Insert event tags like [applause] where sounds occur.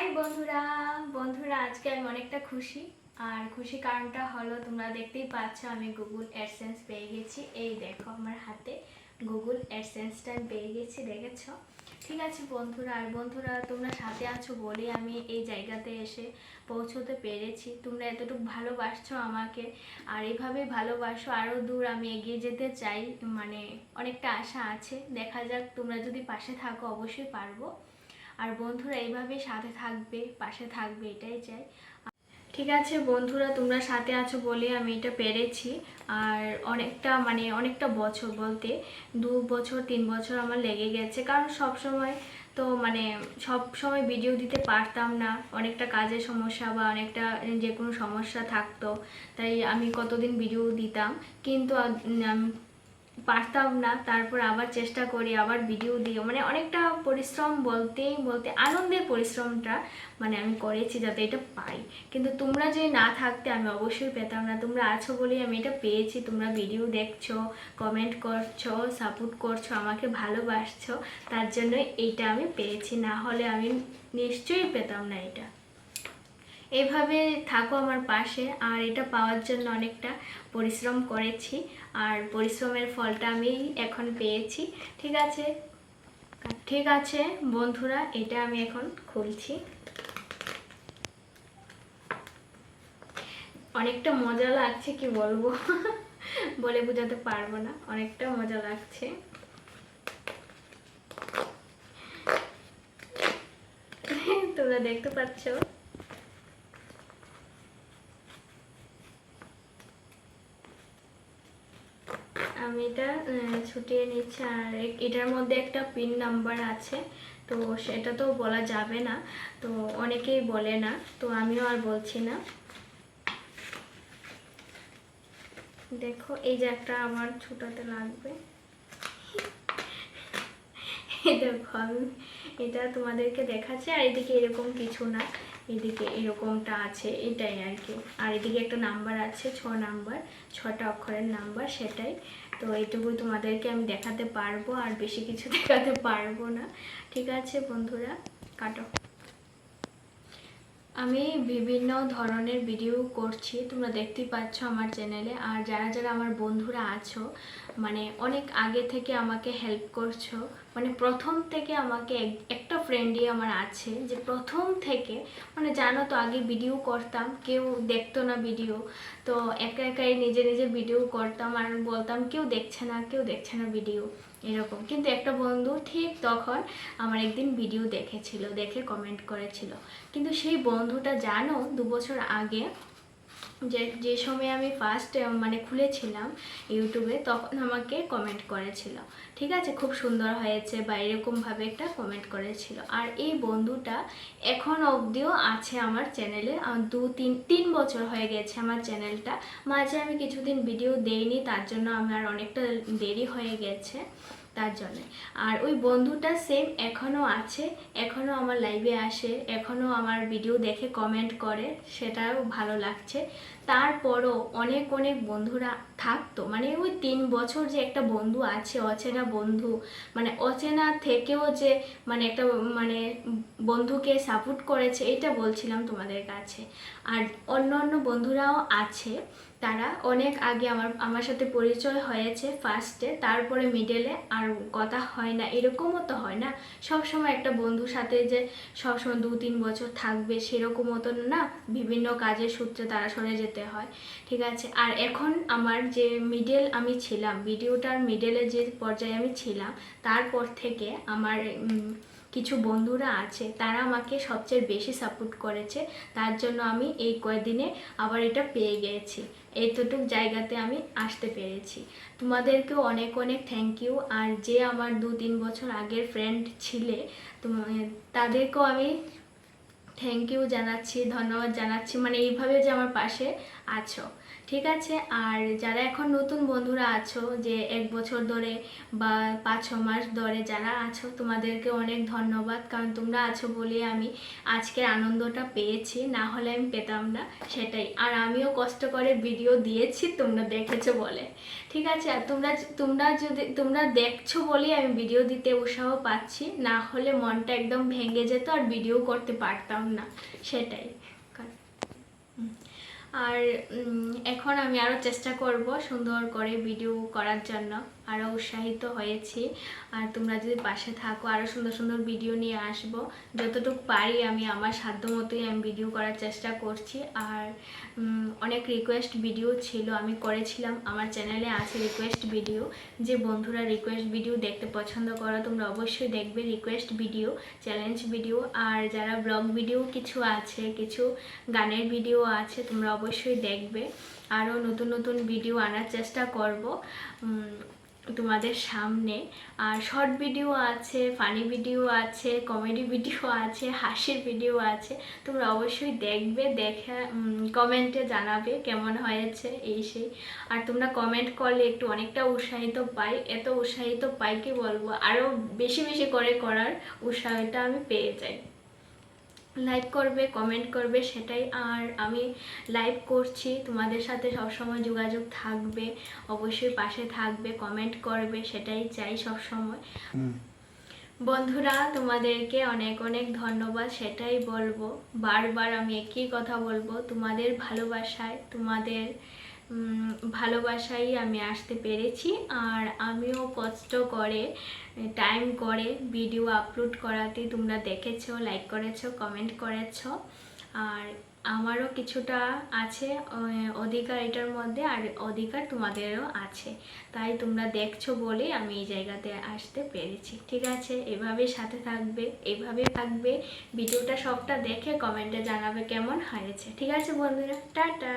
High বন্ধুরা বন্ধুরা, আজকে আমি অনেকটা খুশি। আর খুশি কারণটা হলো, তোমরা দেখতেই পাচ্ছ, আমি গুগল অ্যাডসেন্স পেয়ে গেছি। এই দেখো আমার হাতে গুগল অ্যাডসেন্সটা পেয়ে গেছি, দেখেছ? ঠিক আছে বন্ধুরা, আর বন্ধুরা, তোমরা সাথে আছো বলেই আমি এই জায়গাতে এসে পৌঁছতে পেরেছি। তোমরা এতটুকু ভালোবাসছো আমাকে, আর এইভাবেই ভালোবাসো আরও দূর আমি এগিয়ে যেতে চাই। মানে অনেকটা আশা আছে। দেখা যাক, তোমরা যদি পাশে থাকো, অবশ্যই পারব। আর বন্ধুরা এইভাবেই সাথে থাকবে, পাশে থাকবে, এটাই চাই। ঠিক আছে বন্ধুরা, তোমরা সাথে আছো বলে আমি এটা পেরেছি। আর অনেকটা মানে অনেকটা বছর বলতে দু বছর, তিন বছর আমার লেগে গেছে। কারণ সব সময় তো মানে সব সময় ভিডিও দিতে পারতাম না। অনেকটা কাজের সমস্যা বা অনেকটা যে কোনো সমস্যা থাকতো। তাই আমি কতদিন ভিডিও দিতাম। কিন্তু পারতাম না, তারপর আবার চেষ্টা করি, আবার ভিডিও দিই মানে অনেকটা পরিশ্রম বলতেই, বলতে আনন্দের পরিশ্রমটা মানে আমি করেছি যাতে এটা পাই। কিন্তু তোমরা যদি না থাকতে আমি অবশ্যই পেতাম না। তোমরা আছো বলেই আমি এটা পেয়েছি। তোমরা ভিডিও দেখছ কমেন্ট করছ সাপোর্ট করছ, আমাকে ভালোবাসছো, তার জন্য এইটা আমি পেয়েছি। না হলে আমি নিশ্চয়ই পেতাম না এটা। এভাবে থাকো আমার পাশে, আর এটা পাওয়ার জন্য অনেকটা পরিশ্রম করেছি, আর পরিশ্রমের ফলটা আমি এখন পেয়েছি, ঠিক আছে? ঠিক আছে বন্ধুরা, এটা আমি এখন খুলছি। অনেকটা মজা লাগছে, কি বলব? [laughs] বলে বোঝাতে পারব না, অনেকটা মজা লাগছে। তোমরা দেখতে পাচ্ছ? আমি এটা ছুটিয়ে নিচ্ছি। আর এটার মধ্যে একটা পিন নাম্বার আছে, তো সেটা তো বলা যাবে না, তো অনেকেই বলে না, তো আমিও আর বলছি না। দেখো, এই যে একটা আমার ছুটাতে লাগবে। দেখো আমি এটা তোমাদেরকে দেখাচ্ছি, আর এদিকে এরকম কিছু না। এদিকে এরকমটা আছে, এটাই আর কি। আর এদিকে একটা নাম্বার আছে, ছ নাম্বার, ছটা অক্ষরের নাম্বার, সেটাই। তো তোমাদেরকে আমি দেখাতে পারব, আর বেশি কিছু [laughs] দেখাতে পারব না। ঠিক আছে বন্ধুরা, কাটো। আমি বিভিন্ন ধরনের ভিডিও করছি, তোমরা দেখতেই পাচ্ছ আমার চ্যানেলে আর যারা যারা আমার বন্ধুরা আছো মানে অনেক আগে থেকে আমাকে হেল্প করছ। মানে প্রথম থেকে আমাকে এক- একটা ফ্রেন্ডই আমার আছে যে প্রথম থেকে মানে জানো তো আগে ভিডিও করতাম, কেউ দেখতো না ভিডিও তো একা একাই নিজে নিজে ভিডিও করতাম আর বলতাম, কেউ দেখছে না, কেউ দেখছে না ভিডিও এরকম। কিন্তু একটা বন্ধু ঠিক তখন আমার একদিন ভিডিও দেখেছিল, দেখে কমেন্ট করেছিল। কিন্তু সেই বন্ধুটা জানো, দু বছর আগে যে যে সময় আমি ফার্স্ট মানে খুলেছিলাম ইউটিউবে তখন আমাকে কমেন্ট করেছিল। ঠিক আছে? খুব সুন্দর হয়েছে বা এরকমভাবে একটা কমেন্ট করেছিল। আর এই বন্ধুটা এখন অবধিও আছে আমার চ্যানেলে দু, তিন তিন বছর হয়ে গেছে আমার চ্যানেলটা মাঝে আমি কিছুদিন ভিডিও দেইনি, তার জন্য আমার অনেকটা দেরি হয়ে গেছে। তার জন্যে। আর ওই বন্ধুটা সেম এখনও আছে এখনও আমার লাইভে আসে এখনও আমার ভিডিও দেখে কমেন্ট করে, সেটাও ভালো লাগছে। তারপরও অনেক অনেক বন্ধুরা থাকতো। মানে ওই তিন বছর যে একটা বন্ধু আছে, অচেনা বন্ধু মানে অচেনা থেকেও যে মানে একটা মানে বন্ধুকে সাপোর্ট করেছে এটা বলছিলাম তোমাদের কাছে। আর অন্য অন্য বন্ধুরাও আছে। তারা অনেক আগে আমার আমার সাথে পরিচয় হয়েছে ফার্স্টে তারপরে মিডলে আর কথা হয় না, এরকমও তো হয় না। সব সময় একটা বন্ধুর সাথে যে সবসময় দু তিন বছর থাকবে সেরকম মতন না, বিভিন্ন কাজের সূত্রে তারা সরে যেতে হয়, ঠিক আছে? আর এখন আমার যে মিডল আমি ছিলাম ভিডিওটার মিডলে যে পর্যায়ে আমি ছিলাম, তারপর থেকে আমার কিছু বন্ধুরা আছে, তারা আমাকে সবচেয়ে বেশি সাপোর্ট করেছে। তার জন্য আমি এই কয়দিনে আবার এটা পেয়ে গিয়েছি এতটুক জায়গাতে আমি আসতে পেরেছি। তোমাদেরকেও অনেক অনেক থ্যাংক ইউ আর যে আমার দু তিন বছর আগের ফ্রেন্ড ছিলে তাদেরকেও আমি থ্যাংক ইউ জানাচ্ছি, ধন্যবাদ জানাচ্ছি। মানে এইভাবে যে আমার পাশে আছো। ঠিক আছে? আর যারা এখন নতুন বন্ধুরা আছো, যে এক বছর ধরে বা পাঁচ, ছ মাস ধরে যারা আছো, তোমাদেরকে অনেক ধন্যবাদ। কারণ তোমরা আছো বলে আমি আজকের আনন্দটা পেয়েছি, না হলে আমি পেতাম না, সেটাই। আর আমিও কষ্ট করে ভিডিও দিয়েছি, তোমরা দেখেছ বলে। ঠিক আছে? আর তোমরা তোমরা যদি, তোমরা দেখছ বলেই আমি ভিডিও দিতে উৎসাহ পাচ্ছি, না হলে মনটা একদম ভেঙে যেত আর ভিডিও করতে পারতাম না, সেটাই। আর এখন আমি আরও চেষ্টা করব সুন্দর করে ভিডিও করার জন্য। আরও উৎসাহিত হয়েছি। আর তোমরা যদি পাশে থাকো আরও সুন্দর সুন্দর ভিডিও নিয়ে আসব। যতটুকু পারি আমি আমার সাধ্য মতোই আমি ভিডিও করার চেষ্টা করছি। আর অনেক রিকোয়েস্ট ভিডিও ছিল, আমি করেছিলাম। আমার চ্যানেলে আছে রিকোয়েস্ট ভিডিও যে বন্ধুরা রিকোয়েস্ট ভিডিও দেখতে পছন্দ করো, তোমরা অবশ্যই দেখবে রিকোয়েস্ট ভিডিও চ্যালেঞ্জ ভিডিও আর যারা ব্লগ ভিডিও কিছু আছে, কিছু গানের ভিডিও আছে, তোমরা অবশ্যই দেখবে। আরও নতুন নতুন ভিডিও আনার চেষ্টা করব। তোমাদের সামনে। আর শর্ট ভিডিও আছে ফানি ভিডিও আছে কমেডি ভিডিও আছে, হাসির ভিডিও আছে। তোমরা অবশ্যই দেখবে, দেখে কমেন্টে জানাবে কেমন হয়েছে এই সেই। আর তোমরা কমেন্ট করলে একটু অনেকটা উৎসাহিত পাই, এত উৎসাহিত পাই কি বলব? আরও বেশি বেশি করে করার উৎসাহটা আমি পেয়ে যাই। লাইক করবে কমেন্ট করবে সেটাই। আর আমি লাইভ করছি তোমাদের সাথে সবসময় যোগাযোগ থাকবে অবশ্যই পাশে থাকবে কমেন্ট করবে সেটাই চাই সবসময়। বন্ধুরা তোমাদেরকে অনেক অনেক ধন্যবাদ সেটাই বলব। বারবার আমি একই কথা বলব তোমাদের ভালোবাসায় তোমাদের উম, ভালোবাসায় আমি আসতে পেরেছি আর আমিও কষ্ট করে টাইম করে ভিডিও আপলোড করাতে তোমরা দেখেছ লাইক করেছ কমেন্ট করেছ। আর আমারও কিছুটা আছে অধিকার এটার মধ্যে আর অধিকার তোমাদেরও আছে। তাই তোমরা দেখছ বলে আমি এই জায়গাতে আসতে পেরেছি। ঠিক আছে এভাবে সাথে থাকবে এভাবে থাকবে। ভিডিওটা সবটা দেখে কমেন্টে জানাবে কেমন হয়েছে। ঠিক আছে বন্ধুরা টাটা!